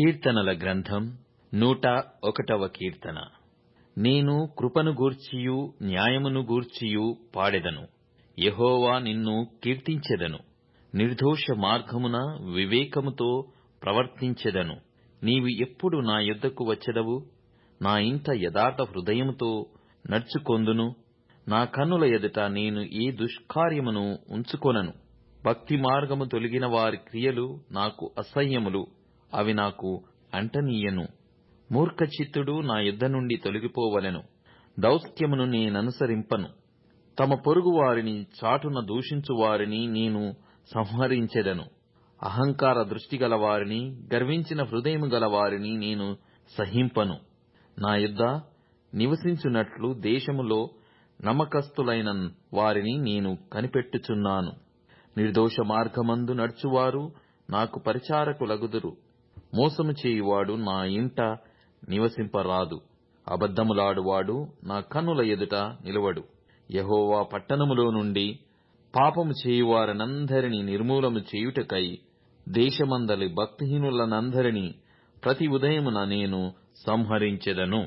కీర్తనల గ్రంథం నూట ఒకటవ కీర్తన. నేను కృపను గూర్చియు న్యాయమును గూర్చియు పాడెదను. యహోవా నిన్ను కీర్తించెదను. నిర్దోష మార్గమున వివేకముతో ప్రవర్తించెదను. నీవు ఎప్పుడు నా యొద్దకు వచ్చెదవు? నా ఇంత యథార్థ హృదయముతో నడుచుకొందును. నా కన్నుల ఎదుట నేను ఏ దుష్కార్యమును ఉంచుకొనను? భక్తి మార్గము తొలగిన వారి క్రియలు నాకు అసహ్యములు. అవి నాకు అంటనీయను. మూర్ఖచిత్తుడు నా యుద్ధ నుండి తొలగిపోవలెను. దౌత్యమును నేననుసరింపను. తమ పొరుగు వారిని చాటున దూషించు వారిని నేను సంహరించెదను. అహంకార దృష్టి గల వారిని గర్వించిన హృదయము గల వారిని నేను సహింపను. నా యుద్ధ నివసించున్నట్లు దేశములో నమ్మకస్తులైన వారిని నేను కనిపెట్టుచున్నాను. నిర్దోష మార్గమందు నడుచువారు నాకు పరిచారకులగుదురు. మోసము చేయువాడు నా ఇంట నివసింపరాదు. అబద్ధములాడువాడు నా కన్నుల ఎదుట నిలవడు. యహోవా పట్టణములో నుండి పాపము చేయువారనందరినీ నిర్మూలము చేయుటకై దేశమందలి భక్తిహీనులనందరినీ ప్రతి ఉదయమున నేను సంహరించెదను.